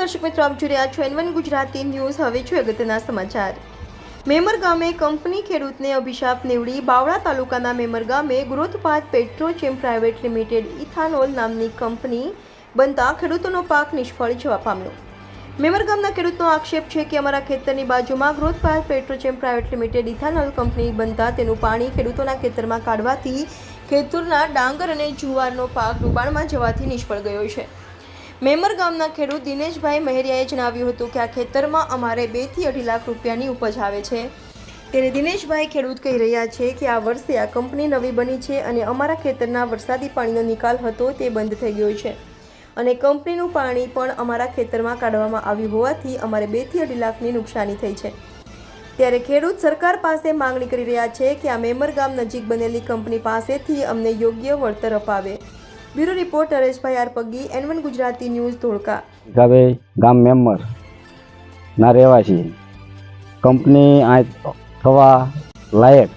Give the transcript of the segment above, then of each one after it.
દર્શક મિત્રો, આપ જોઈ રહ્યા છો એન ગુજરાતી ન્યૂઝ. હવે છે અગત્યના સમાચાર. મેમર ગામે કંપની ખેડૂતને અભિશાપ નીવડી બાવળા તાલુકાના મેમર ગામે ગ્રોથપાથ પેટ્રોચેમ પ્રાઇવેટ લિમિટેડ ઇથાનોલ નામની કંપની બનતા ખેડૂતોનો પાક નિષ્ફળ જવા પામ્યો. મેમર ગામના ખેડૂતનો આક્ષેપ છે કે અમારા ખેતરની બાજુમાં Growthpath Petrochem private limited ethanol company બનતા તેનું પાણી ખેડૂતોના ખેતરમાં કાઢવાથી ખેતરના ડાંગર અને જુવારનો પાક ડુબાણમાં જવાથી નિષ્ફળ ગયો છે. મેમર ગામના ખેડૂત દિનેશભાઈ મહેરિયાએ જણાવ્યું હતું કે આ ખેતરમાં અમારે બેથી અઢી લાખ રૂપિયાની ઉપજ આવે છે. ત્યારે દિનેશભાઈ ખેડૂત કહી રહ્યા છે કે આ વર્ષે આ કંપની નવી બની છે અને અમારા ખેતરના વરસાદી પાણીનો નિકાલ હતો તે બંધ થઈ ગયો છે. અને કંપનીનું પાણી પણ અમારા ખેતરમાં કાઢવામાં આવ્યું હોવાથી અમારે બેથી અઢી લાખની નુકસાની થઈ છે. ત્યારે ખેડૂત સરકાર પાસે માંગણી કરી રહ્યા છે કે આ મેમર ગામ નજીક બનેલી કંપની પાસેથી અમને યોગ્ય વળતર અપાવે. Bureau report Hareshbhai R Pagi N one Gujarati news Dholka. ભાઈ ગામ મેમ્બર. ના રહેવાસી. કંપની આ થવા લાયક.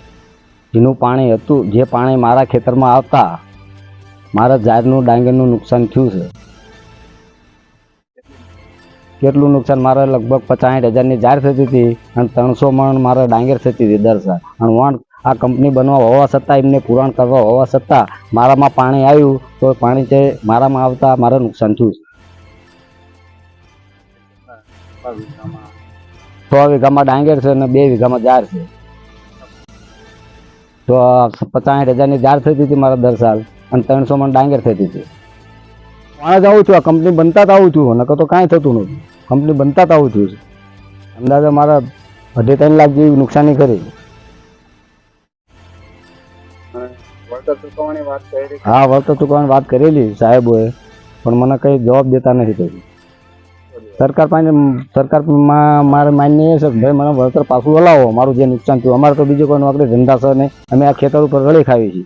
જેનું પાણી હતું, જે પાણી મારા ખેતરમાં આવતા, મારા ઝાડનું ડાંગરનું નુકસાન થયું છે. કેટલું નુકસાન? મારે લગભગ પચાસ હજારની ઝાડ થતી હતી અને ત્રણસો મણ મારે ડાંગર થતી હતી દર સાલ. અને વણ આ કંપની બનવા હોવા છતાં, એમને પુરાણ કરવા હોવા છતાં મારામાં પાણી આવ્યું તો પાણી છે મારામાં આવતા મારે નુકસાન થયું છ. વીઘામાં ડાંગર છે અને બે વીઘામાં જાર છે. તો પચાસ હજારની જાર થતી હતી મારા દર સાલ અને ત્રણસો મણ ડાંગર થતી હતી. વાણા જ આવું છું, આ કંપની બનતા જ આવું છું, નકર તો કાંઈ થતું નથી. કંપની બનતા જ આવું છું. અંદાજે મારા અઢી ત્રણ લાખ જેવી નુકસાની કરી. હા, વળતર ચૂકવવાની વાત કરેલી સાહેબોએ, પણ મને કંઈ જવાબ દેતા નથી પછી સરકાર પાસે સરકારમાં મારે માન્ય એ છે ભાઈ, મને વળતર પાછું હલાવો મારું જે નુકસાન થયું, અમારે તો બીજું કોઈ નોકરી ધંધા છે નહીં. અમે આ ખેતર ઉપર રળી ખાવી છીએ.